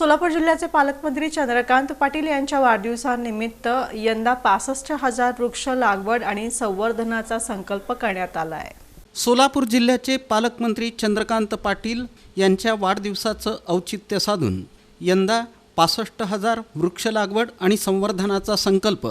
सोलापूर जिल्ह्याचे पालकमंत्री चंद्रकांत पाटील यांच्या वाढदिवसानिमित्त यंदा पासष्ट हजार वृक्ष लागवड आणि संवर्धनाचा संकल्प करण्यात आला आहे सोलापूर जिल्ह्याचे पालकमंत्री चंद्रकांत पाटील यांच्या वाढदिवसाचं औचित्य साधून यंदा पासष्ट हजार वृक्ष लागवड आणि संवर्धनाचा संकल्प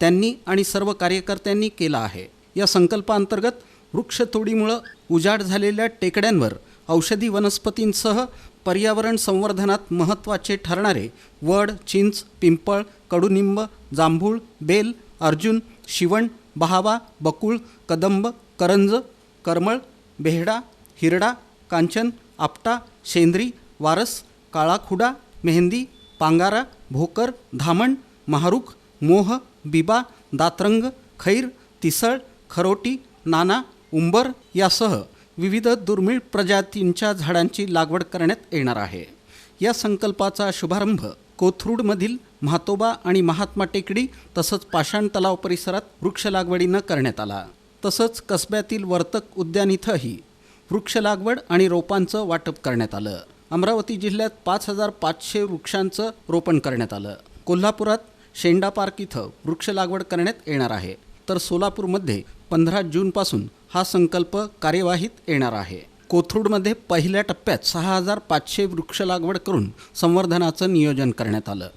त्यांनी आणि सर्व कार्यकर्त्यांनी केला आहे. या संकल्पांतर्गत वृक्षतोडीमुळं उजाड झालेल्या टेकड्यांवर औषधी वनस्पतींसह पर्यावरण संवर्धनात महत्त्वाचे ठरणारे वड चिंच पिंपळ कडुनिंब जांभूळ बेल अर्जुन शिवण बहावा बकुळ कदंब करंज करमळ बेहडा हिरडा कांचन आपटा शेंद्री वारस काळाखुडा मेहंदी पांगारा भोकर धामण महारूख मोह बिबा दातरंग खैर तिसळ खरोटी नाना उंबर यासह विविध दुर्मिळ प्रजातींच्या झाडांची लागवड करण्यात येणार आहे. या संकल्पाचा शुभारंभ कोथरूडमधील म्हातोबा आणि महात्मा टेकडी तसंच पाषाण तलाव परिसरात वृक्ष लागवडीनं करण्यात आला. तसंच कसब्यातील वर्तक उद्यान इथंही वृक्ष लागवड आणि रोपांचं वाटप करण्यात आलं. अमरावती जिल्ह्यात पाच हजार पाचशे वृक्षांचं रोपण करण्यात आलं. कोल्हापुरात शेंडा पार्क इथं वृक्ष लागवड करण्यात येणार आहे. तर सोलापूरमध्ये पंधरा जूनपासून हा संकल्प कार्यवाहीत येणार आहे. कोथरूडमध्ये पहिल्या टप्प्यात सहा हजार पाचशे वृक्ष लागवड करून संवर्धनाचं नियोजन करण्यात आलं.